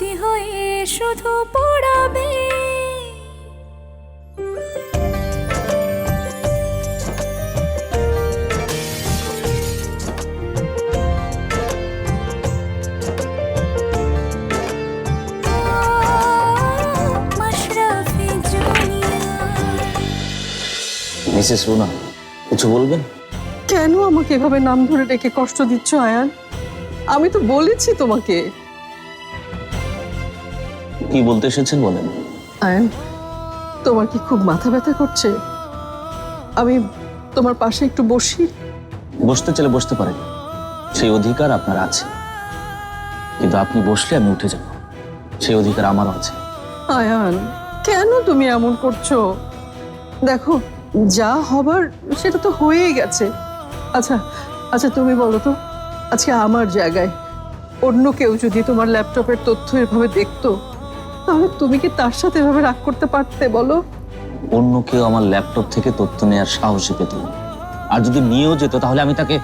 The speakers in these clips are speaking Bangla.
স্মৃতি হয়ে শুধু পড়াবে। মাশরাফি জুনিয়া মিসেস রুনা কিছু বলবেন? কেন আমাকে এভাবে নাম ধরে ডেকে কষ্ট দিচ্ছ আয়ান? আমি তো বলেছি তোমাকে। কি বলতে এসেছেন বলেন? আয়ান তোমার কি খুব মাথা ব্যথা করছে? আমি তোমার পাশে একটু বসি। বসতে চাইলে বসতে পারেন। সেই অধিকার আপনার আছে। কিন্তু আপনি বসলে আমি উঠে যাব। সেই অধিকার আমারও আছে। আয়ান কেন তুমি এমন করছ? দেখো যা হবার সেটা তো হয়েই গেছে। আচ্ছা আচ্ছা তুমি বলো তো আজকে আমার জায়গায় অন্য কেউ যদি তোমার ল্যাপটপের তথ্য এভাবে দেখতো তাহলে তুমি কি তার সাথে এভাবে রাগ করতে পারতে বলো? অন্য কেউ আমার ল্যাপটপ থেকে তথ্য নেওয়ার সাহসী পেত না। আর যদি নিয়েও যেত তাহলে আমি তাকে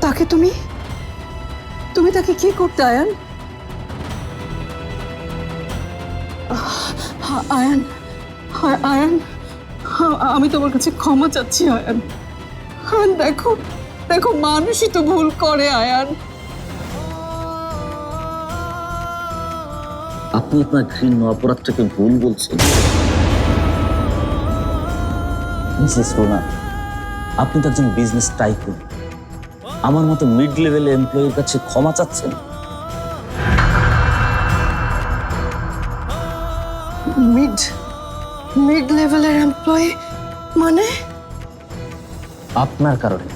তাকে তুমি? তুমি তাকে কি করতে আয়ান? আয়ান আ- আয়ান আ- আমি তোমার কাছে ক্ষমা চাচ্ছি আয়ান। আয়ান দেখো দেখো মানুষই তো ভুল করে আয়ান। আপনি আপনার ঘৃণ্য অপরাধটাকে ভুল বলছেন। মিসেস রুনা আপনি তো একজন বিজনেস টাইকুন আমার মতো মিড লেভেল এমপ্লয়ির কাছে ক্ষমা চাচ্ছেন? মিড মিড লেভেলের এমপ্লয়ি মানে? আপনার কারণে।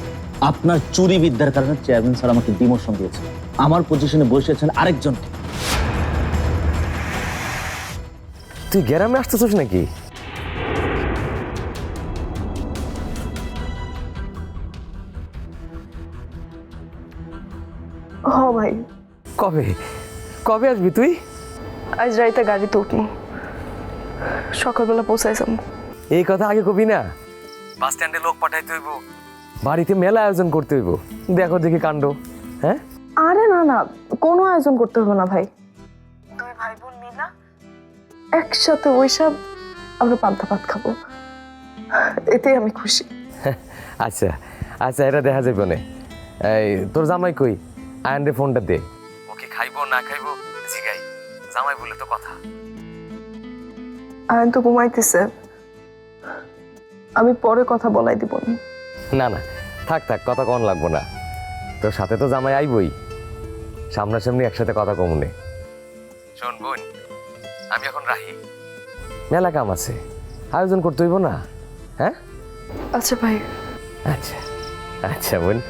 আপনার চুরি বিদ্যার কারণে চেয়ারম্যান স্যার আমাকে ডিমোশন দিয়েছে আমার পজিশনে বসেছেন আরেকজন তুই গ্রামে আসতেছিস নাকি? হ ভাই। কবে? কবে আসবি তুই? আজ রাইতে গাড়িতে উঠনি সকালবেলা পৌঁছাইছাম। এই কথা আগে কবি না? বাস স্ট্যান্ডে লোক পাঠাইতে হইব। বাড়িতে মেলা আয়োজন করতে হইব। দেখো দেখি কাণ্ড। হ্যাঁ? আরে না না কোনো আয়োজন করতে হবে না ভাই। একসাথে ওইসব আমরা পান্তা ভাত খাব। এতেই আমি খুশি। আচ্ছা আচ্ছা এটা দেখা যাবে না। এই তোর জামাই কই? আয়নরে ফোনটা দে। ও কি খাইবো না খাইবো জিগাই। জামাই বলে তো কথা। আয়ন তো ঘুমাইতেছে। আমি পরে কথা বলাই দিব না। না না থাক থাক কথা কন লাগবো না। তোর সাথে তো জামাই আইবই। সামনাসামনি একসাথে কথা কমুনে শোন বোন আমি এখন রাহি। মেলা কাম আছে। আয়োজন করতে হইব না? হ্যাঁ? আচ্ছা ভাই। আচ্ছা আচ্ছা বোন।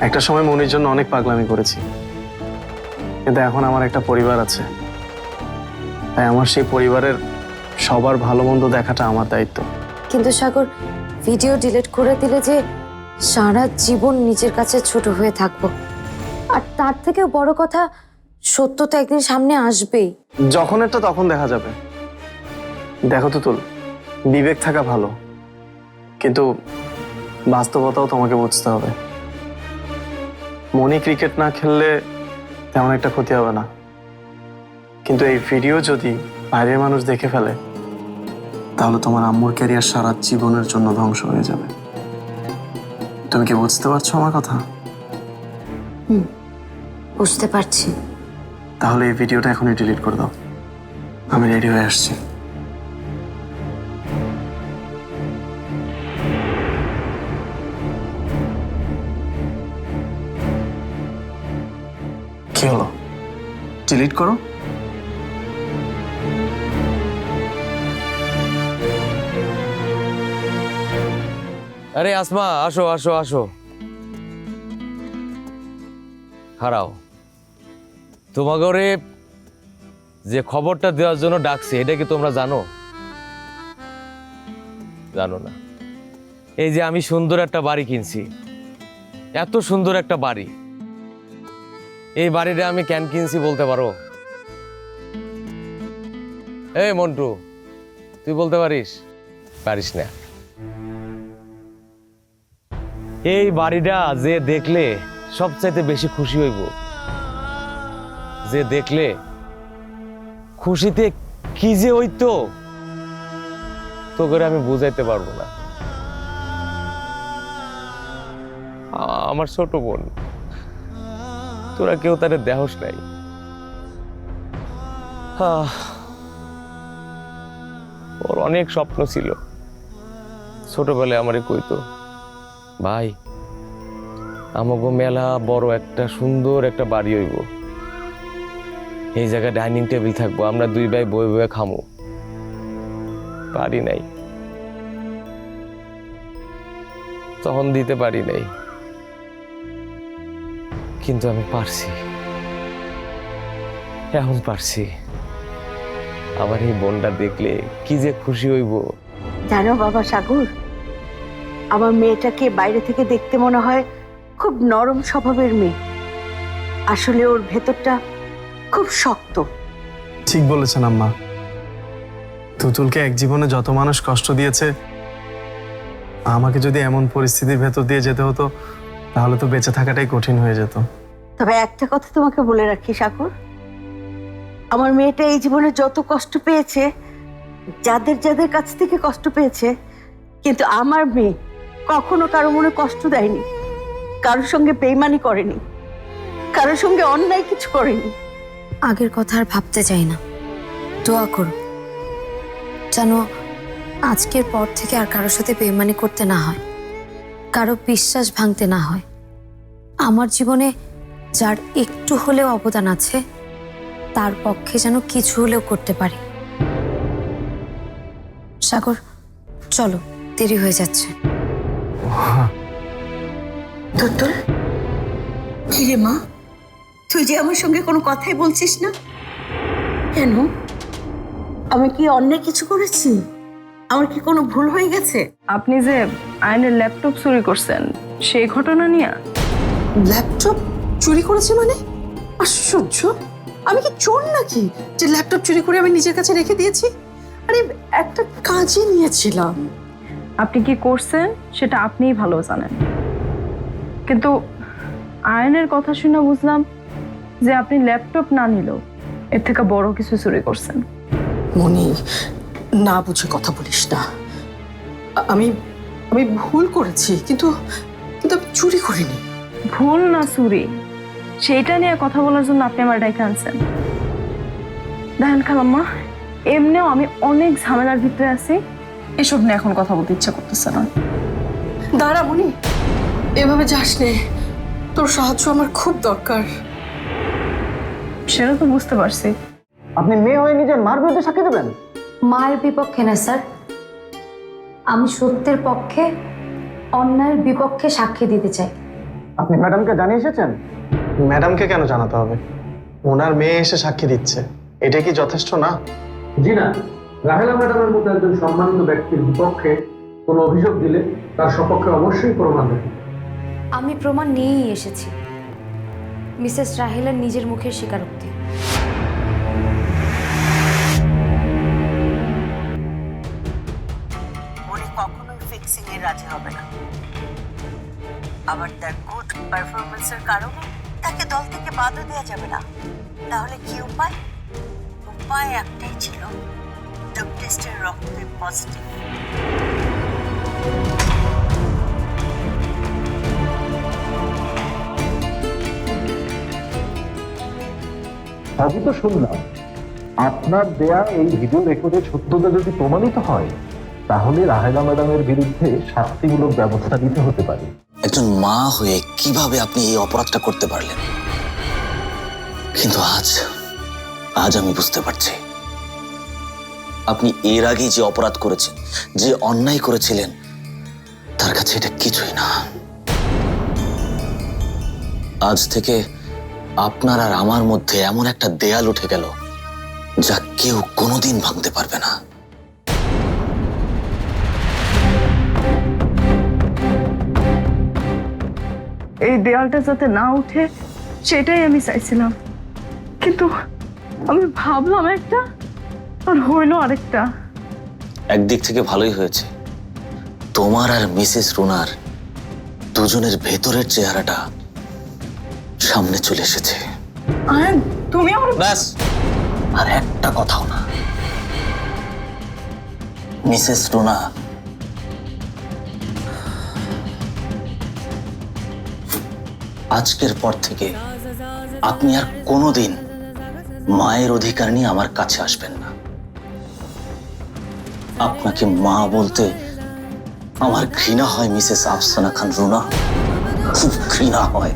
একটা সময় মনির জন্য অনেক পাগলামি করেছি। কিন্তু এখন আমার একটা পরিবার আছে। তাই আমার সেই পরিবারের সবার ভালো মন্দ দেখাটা আমার দায়িত্ব। কিন্তু সাগর ভিডিও ডিলিট করে দিলে যে সারা জীবন নিজের কাছে ছোট হয়ে থাকব। আর তার থেকেও বড় কথা সত্য তো একদিন সামনে আসবেই। যখন একটা তখন দেখা যাবে। দেখো তো তুল বিবেক থাকা ভালো। কিন্তু বাস্তবতাও তোমাকে বুঝতে হবে। মনি ক্রিকেট না খেললে তেমন একটা ক্ষতি হবে না। কিন্তু এই ভিডিও যদি বাইরের মানুষ দেখে ফেলে তাহলে তোমার আম্মুর ক্যারিয়ার সারা জীবনের জন্য ধ্বংস হয়ে যাবে। তুমি কি বুঝতে পারছ আমার কথা? বুঝতে পারছি। তাহলে এই ভিডিওটা এখনই ডিলিট করে দাও। আমি রেডি হয়ে আসছি। কি হলো? ডিলিট করো। আরে আসমা, আসো আসো আসো। হারাও। তোমাগরে যে খবরটা দেওয়ার জন্য ডাকছে, এটা কি তোমরা জানো? জানো না। এই যে আমি সুন্দর একটা বাড়ি কিনছি। এত সুন্দর একটা বাড়ি। এই বাড়িটা আমি কেন কিনছি বলতে পারো? এই মন্টু, তুই বলতে পারিস? পারিস না। এই বাড়িটা যে দেখলে সবচাইতে বেশি খুশি হইব। যে দেখলে খুশিতে কি যে হইতো তো করে আমি বুঝাইতে পারব না। আমার ছোট বোন, তোরা কেউ তারে দেহস নাই। ওর অনেক স্বপ্ন ছিল। ছোটবেলায় আমারে কইতো ভাই, আমাগো মেলা বড় একটা সুন্দর একটা বাড়ি হইব। এই জায়গায় ডাইনিং টেবিল থাকব, আমরা দুই ভাই বই বয়ে খামো। পারি নাই। তখন দিতে পারি নাই। কিন্তু আমি পারছি। এখন পারছি। আমার এই বোনটা দেখলে কি যে খুশি হইব। জানো বাবা সাগর আমার মেয়েটাকে বাইরে থেকে দেখতে মনে হয় খুব নরম স্বভাবের মেয়ে। আসলে ওর ভেতরটা খুব শক্ত। ঠিক বলেছেন আম্মা। তুতুলকে এক জীবনে যত মানুষ কষ্ট দিয়েছে আমাকে যদি এমন পরিস্থিতির ভেতর দিয়ে যেতে হতো তাহলে তো বেঁচে থাকাটাই কঠিন হয়ে যেত। তবে একটা কথা তোমাকে বলে রাখি সাগর। আমার মেয়েটা এই জীবনে যত কষ্ট পেয়েছে যাদের যাদের কাছ থেকে কষ্ট পেয়েছে কিন্তু আমার মেয়ে কখনো কারও মনে কষ্ট দেয়নি, কারোর সঙ্গে বেইমানি করেনি, কারোর সঙ্গে অন্যায় কিছু করেনি। আগের কথা আর ভাবতে চাই না। দোয়া করো। যেন আজকের পর থেকে আর কারোর সাথে বেমানি করতে না হয়, কারও বিশ্বাস ভাঙতে না হয়। আমার জীবনে যার একটু হলেও অবদান আছে, তার পক্ষে যেন কিছু হলেও করতে পারি। সাগর, চলো, দেরি হয়ে যাচ্ছে। তুতুল কি রে মা? তুই যে আমার সঙ্গে কোনো কথাই বলছিস না। কেন? আমি কি অন্যায় কিছু করেছি? আমার কি কোনো ভুল হয়ে গেছে? আপনি যে আয়নের ল্যাপটপ চুরি করছেন সেই ঘটনা নিয়ে? ল্যাপটপ চুরি করেছে মানে? আশ্চর্য। আমি কি চোর নাকি যে ল্যাপটপ চুরি করে আমি নিজের কাছে রেখে দিয়েছি? আরে একটা কাজে নিয়েছিলাম। আপনি কি করছেন সেটা আপনিই ভালো জানেন। কিন্তু আয়নের কথা শুনে বুঝলাম যে আপনি ল্যাপটপ না নিলেও এর থেকে বড় কিছু চুরি করছেন। মনি না বুঝে কথা বলিস না। আমি আমি ভুল করেছি কিন্তু কিন্তু আমি চুরি করিনি। ভুল না চুরি। সেইটা নিয়ে কথা বলার জন্য আপনি আমার ডাইকে আনছেন। দেখেন খালাম্মা এমনিও আমি অনেক ঝামেলার ভিতরে আছি। এসব নিয়ে এখন কথা বলতে ইচ্ছা করতেছে না। দাঁড়া মনি। এভাবে যাস নে। তোর সাহায্য আমার খুব দরকার। সেটা তো বুঝতে পারছি। আপনি মেয়ে হয়ে নিজের মার বিরুদ্ধে সাক্ষী দেবেন? মায়ের বিপক্ষে না স্যার। আমি সত্যের পক্ষে অন্যায়ের বিপক্ষে সাক্ষী দিতে চাই। আপনি ম্যাডামকে জানিয়ে এসেছেন? ম্যাডামকে কেন জানাতে হবে? ওনার মেয়ে এসে সাক্ষী দিচ্ছে। এটা কি যথেষ্ট না? জি না। রাহেলা ম্যাডামের মতো একজন সম্মানিত ব্যক্তির বিপক্ষে কোনো অভিযোগ দিলে তার সপক্ষে অবশ্যই প্রমাণ দেবে। আমি প্রমাণ নিয়েই এসেছি। মিসেস রাহেলার নিজের মুখের স্বীকারোক্তি। কখনোই ফিক্সিং এ রাজি হবে না। আবার তার গুড পারফরমেন্সের কারণে তাকে দল থেকে বাদও দেওয়া যাবে না। তাহলে কি উপায়? উপায় একটাই ছিল ডোপ টেস্টের রক্তে পজিটিভ সবই তো শুনলাম আপনার দেয়া এই ভিডিও রেকর্ডের সত্যতা যদি প্রমাণিত হয় তাহলে রাহেলা ম্যাডামের বিরুদ্ধে শাস্তিমূলক ব্যবস্থা নিতে হতে পারে। একজন মা হয়ে কীভাবে আপনি এই অপরাধটা করতে পারলেন? কিন্তু আজ আজ আমি বুঝতে পারছি। আপনি এর আগে যে অপরাধ করেছেন, যে অন্যায় করেছিলেন, তার কাছে এটা কিছুই না। আজ থেকে আপনার আর আমার মধ্যে এমন একটা দেয়াল উঠে গেল, যা কেউ কোনোদিন ভাঙতে পারবে না। এই দেয়ালটা যাতে না উঠে, সেটাই আমি চাইছিলাম। কিন্তু আমি ভাবলাম একটা আর হইল আরেকটা। একদিক থেকে ভালোই হয়েছে। তোমার আর মিসেস রুনার দুজনের ভেতরের চেহারাটা সামনে চলে এসেছে। তুমি আমার ব্যাস। আর একটা কথাও না। মিসেস রুনা আজকের পর থেকে আপনি আর কোনোদিন মায়ের অধিকার নিয়ে আমার কাছে আসবেন না। আপনাকে মা বলতে আমার ঘৃণা হয় মিসেস আফসানা খান রুনা। খুব ঘৃণা হয়।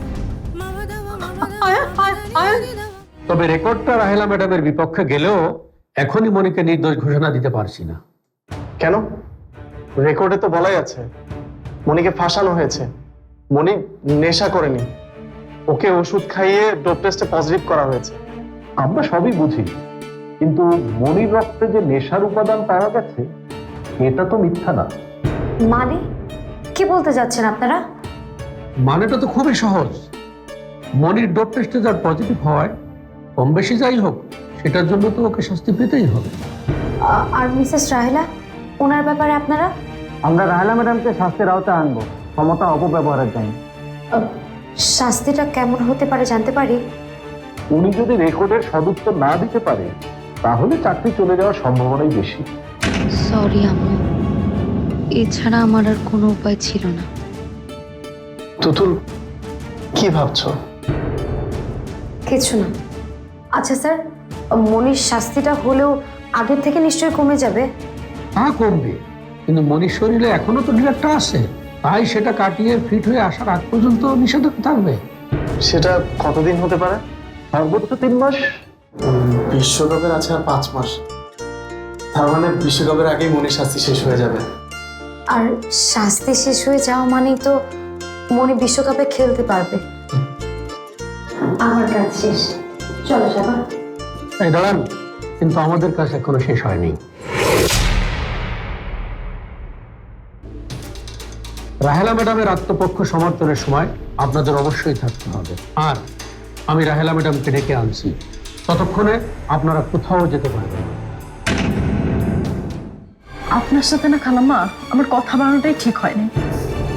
তবে রেকর্ডটা রাহেলা ম্যাডামের বিপক্ষে গেলেও এখনই মনিকে নির্দোষ ঘোষণা দিতে পারছি না। কেন? রেকর্ডে তো বলাই আছে। মনিকে ফাঁসানো হয়েছে। মনি নেশা করেনি। ওকে ওষুধ খাইয়ে ডোপ টেস্টে পজিটিভ করা হয়েছে। আমরা সবই বুঝি। কিন্তু মনির রক্তে যে নেশার উপাদান পাওয়া গেছে এটা তো মিথ্যা না। মানে? কি বলতে যাচ্ছেন আপনারা? মানেটা তো খুবই সহজ। মনির ডোপ টেস্টে যার পজিটিভ হয় কম বেশি যাই হোক সেটার জন্য তো ওকে শাস্তি পেতেই হবে। আর মিসেস রাহেলা ওনার ব্যাপারে আপনারা? আমরা রাহেলা ম্যাডামকে শাস্তির আওতায় আনব ক্ষমতা অপব্যবহারের জন্য। শাস্তিটা কেমন হতে পারে জানতে পারি? উনি যদি রেকর্ডের সদুত্তর না দিতে পারে তাহলে চাকরি চলে যাওয়ার সম্ভাবনাই বেশি। সরি আম্মু। এছাড়া আমার আর কোনো উপায় ছিল না। তুতুল কি ভাবছ? কিছু না। আচ্ছা স্যার মনির শাস্তিটা হলেও আগের থেকে নিশ্চয়ই কমে যাবে। হ্যাঁ কমবে কিন্তু মনির শরীরে এখনও তো ডিরেক্টর আছে। তাই সেটা কাটিয়ে ফিট হয়ে আসার আগ পর্যন্ত নিষেধাজ্ঞা থাকবে। সেটা কতদিন হতে পারে? সর্বোচ্চ তিন মাস? বিশ্বকাপের আছে আর পাঁচ মাস। তার মানে বিশ্বকাপের আগেই মনির শাস্তি শেষ হয়ে যাবে। আর শাস্তি শেষ হয়ে যাওয়া মানেই তো মনি বিশ্বকাপে খেলতে পারবে। আমার কাজ শেষ। চলো যাবা। এই দাঁড়ান কিন্তু আমাদের কাজ এখনও শেষ হয়নি। রাহেলা ম্যাডামের আত্মপক্ষ সমর্থনের সময় আপনাদের অবশ্যই থাকতে হবে। আর আমি রাহেলা ম্যাডামকে ডেকে আনছি। ততক্ষণে আপনারা কোথাও যেতে পারবেন না। আপনার সাথে না খালাম্মা আমার কথা বানানোটাই ঠিক হয়নি।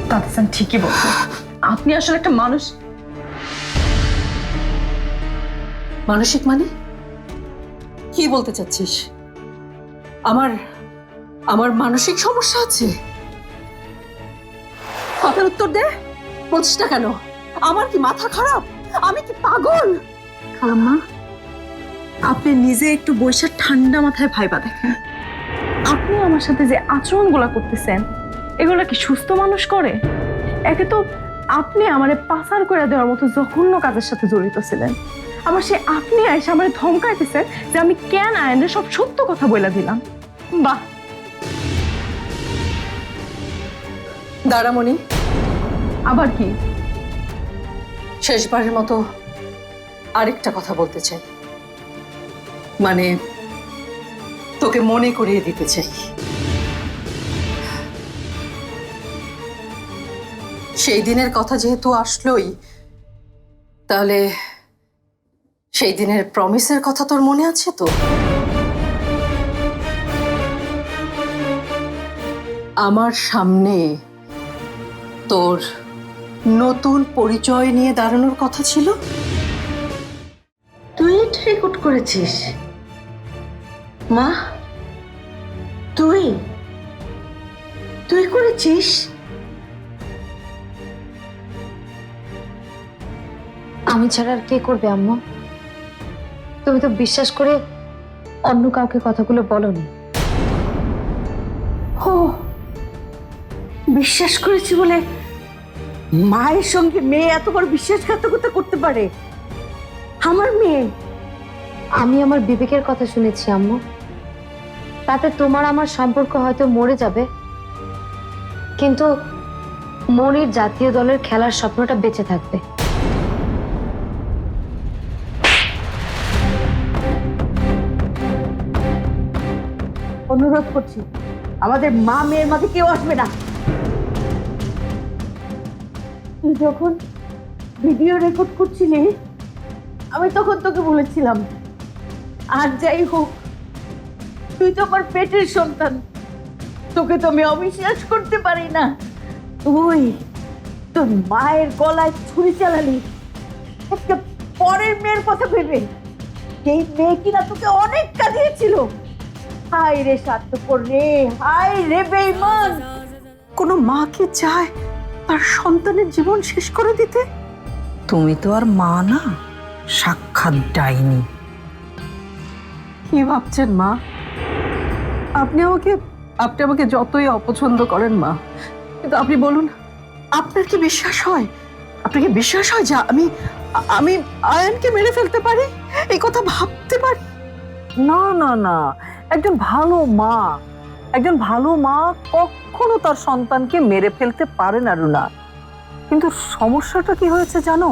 তাতেসান ঠিকই বলছে। আপনি আসলে একটা মানুষ। মানসিক মানে? কি বলতে চাচ্ছিস? আমার আমার মানসিক সমস্যা আছে। কথার উত্তর দে। বলছিস না কেন? আমার কি মাথা খারাপ? আমি কি পাগল? খালাম্মা আপনি নিজে একটু বৈশাখ ঠান্ডা মাথায় ভাইবা দেখেন। আপনি আমার সাথে যে আচরণগুলা করতেছেন এগুলা কি সুস্থ মানুষ করে? একে তো আপনি আমারে পাচার করে দেওয়ার মতো জঘন্য কাজের সাথে জড়িত ছিলেন। আবার সে আপনি এসে আমার ধমকাইতেছেন যে আমি কেন আয়নের সব সত্য কথা বলে দিলাম। বাহ! দাঁড়ামণি। আবার কি? শেষবারের মতো আরেকটা কথা বলতে চাই। মানে তোকে মনে করিয়ে দিতে চাই। সেই দিনের কথা যেহেতু আসলোই, তাহলে সেই দিনের প্রমিসের কথা তোর মনে আছে তো? আমার সামনে তোর নতুন পরিচয় নিয়ে দাঁড়ানোর কথা ছিল? তুই এটা রেকর্ড করেছিস। মা তুই তুই করেছিস? আমি ছাড়া আর কে করবে আম্মু? তুমি তো বিশ্বাস করে অন্য কাউকে কথাগুলো বলনি। ও বিশ্বাস করেছি বলে মায়ের সঙ্গে মেয়ে এত বড় বিশ্বাসঘাতকতা করতে পারে। আমার মেয়ে। আমি আমার বিবেকের কথা শুনেছি আম্মু। তাতে তোমার আমার সম্পর্ক হয়তো মরে যাবে। কিন্তু মনির জাতীয় দলের খেলার স্বপ্নটা বেঁচে থাকবে। অনুরোধ করছি আমাদের মা মেয়ের মাঝে কেউ আসবে না। তুই যখন ভিডিও রেকর্ড করছিলি আমি তখন তোকে বলেছিলাম আর যাই হোক তুই তো আমার পেটের সন্তান। তোকে তো আমি অবিশ্বাস করতে পারি না। তুই তোর মায়ের গলায় ছুরি চালালি। একটা পরের মেয়ের কথা ভেবে। সেই মেয়ে কিনা তোকে অনেক কাঁদিয়েছিল। হাই রে স্বার্থপর রে হাই রে বেইমান কোনো মা কি চায় তার সন্তানের জীবন শেষ করে দিতে? তুমি তো আর মা না সাক্ষাৎ ডাইনি। কি ভাবছেন মা? আপনি আমাকে আপনি আমাকে যতই অপছন্দ করেন মা, কিন্তু আপনি বলুন, আপনার কি বিশ্বাস হয়? আপনার কি বিশ্বাস হয় যে আমি আমি আয়নকে মেরে ফেলতে পারি? এই কথা ভাবতে পারি? না না না। একজন ভালো মা, একজন ভালো মা কখনো তার সন্তানকে মেরে ফেলতে পারে না, রুনা। কিন্তু সমস্যাটা কি হয়েছে জানো?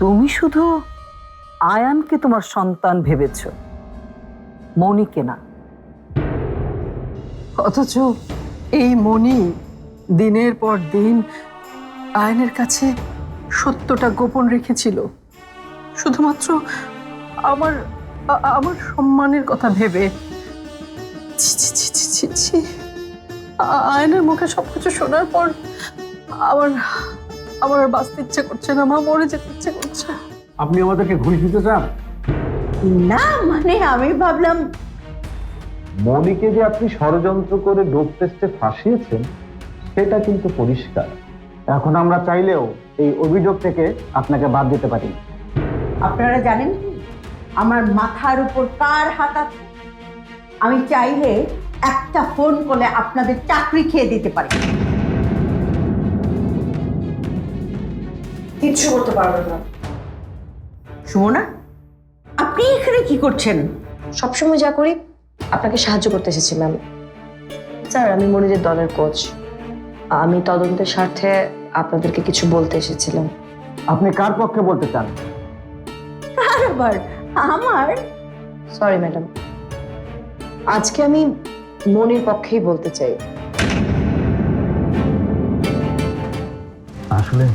তুমি শুধু আয়ানকে তোমার সন্তান ভেবেছ মনিকে না। অথচ এই মনি দিনের পর দিন আয়নের কাছে সত্যটা গোপন রেখেছিল। শুধুমাত্র আমার আমার সম্মানের কথা ভেবে। ছি, ছি, ছি, ছি, ছি, ছি। আ- আয়নের মুখে সবকিছু শোনার পর আমার আমার আর বাঁচতে ইচ্ছে করছে না মা মরে যেতে ইচ্ছে করছে। আপনি আমাদেরকে ঘুষ দিতে চান? না মানে আমি ভাবলাম মনিকে যে আপনি ষড়যন্ত্র করে ডোপ টেস্টে ফাঁসিয়েছেন সেটা কিন্তু পরিষ্কার। এখন আমরা চাইলেও এই অভিযোগ থেকে আপনাকে বাদ দিতে পারি না। আপনারা জানেন কি? আমার মাথার উপর কার হাত আছে? আমি চাইলে একটা ফোন করলে আপনাদের চাকরি খেয়ে দিতে পারি। কিচ্ছু করতে পারবেন না। সুমনা আপনি এখানে কি করছেন? সবসময় যা করি আপনাকে সাহায্য করতে এসেছি ম্যাম স্যার আমি মনিদের দলের কোচ আমি তদন্তের স্বার্থে আপনাদেরকে কিছু বলতে এসেছিলাম। আপনি কার পক্ষে বলতে চান? কার আবার? আমার? সরি ম্যাডাম আজকে আমি মনির পক্ষেই বলতে চাই। আসলে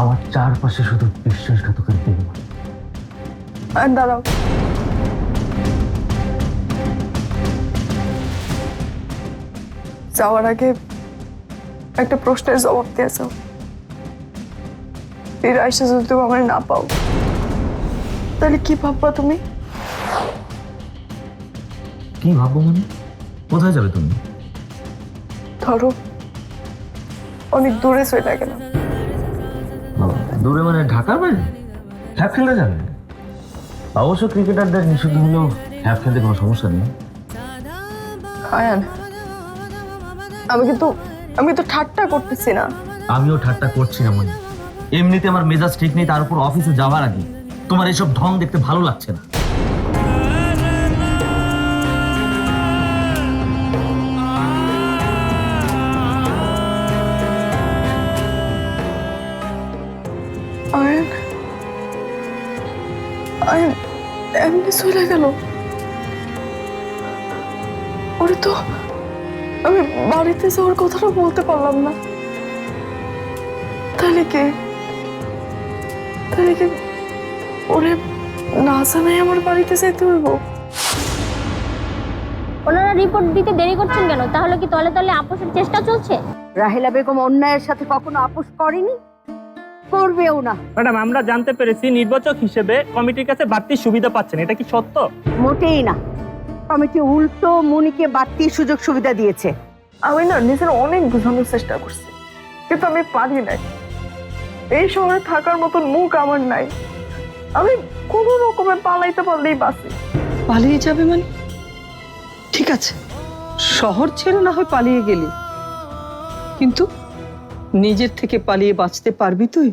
আমার চারপাশে শুধু বিশ্বাসঘাতকের দিন। দাঁড়াও। যাওয়ার আগে একটা প্রশ্নের জবাব দিয়েছ ফিরে আইসা যদি তুমি আমার না পাও তাহলে কি ভাববা তুমি? কি ভাববো মানে? কোথায় যাবে তুমি? ধরো অনেক দূরে চলে গেলাম। দূরে মানে ঢাকার বাইরে? হ্যাপ খেলতে যাবে? অবশ্য ক্রিকেটারদের নিষিদ্ধ হলেও হ্যাপ খেলতে কোনো সমস্যা নেই। আয়ান আমি কিন্তু আমি তো ঠাট্টা করতেছি না। আমিও ঠাট্টা করছি না মনে। এমনিতে আমার মেজাজ ঠিক নেই তার উপর অফিসে যাওয়ার আগে। তোমার এসব ঢং দেখতে ভালো লাগছে না। এমনি চলে গেল। ওরে তো আমি বাড়িতে যাওয়ার কথাটা বলতে পারলাম না। তাহলে কে? তাহলে কি ওরে না জানাই আমার বাড়িতে যাইতে হইব? ওনারা রিপোর্ট দিতে দেরি করছেন কেন? তাহলে কি তলে তলে আপোষের চেষ্টা চলছে? রাহেলা বেগম অন্যায়ের সাথে কখনো আপোষ করেনি? করবেও না। ম্যাডাম আমরা জানতে পেরেছি নির্বাচক হিসেবে কমিটির কাছে বাড়তি সুবিধা পাচ্ছেন। এটা কি সত্য? মোটেই না। কমিটি উল্টো মনিকে বাড়তি সুযোগ সুবিধা দিয়েছে। আমি না নিজের অনেক বোঝানোর চেষ্টা করছি কিন্তু আমি পারি নাই। এই শহরে থাকার মতন মুখ আমার নাই। আমি কোনো রকমে পালাইতে পারলেই বাঁচি। পালিয়ে যাবে মানে? ঠিক আছে শহর ছেড়ে না হয় পালিয়ে গেলি। কিন্তু নিজের থেকে পালিয়ে বাঁচতে পারবি তুই?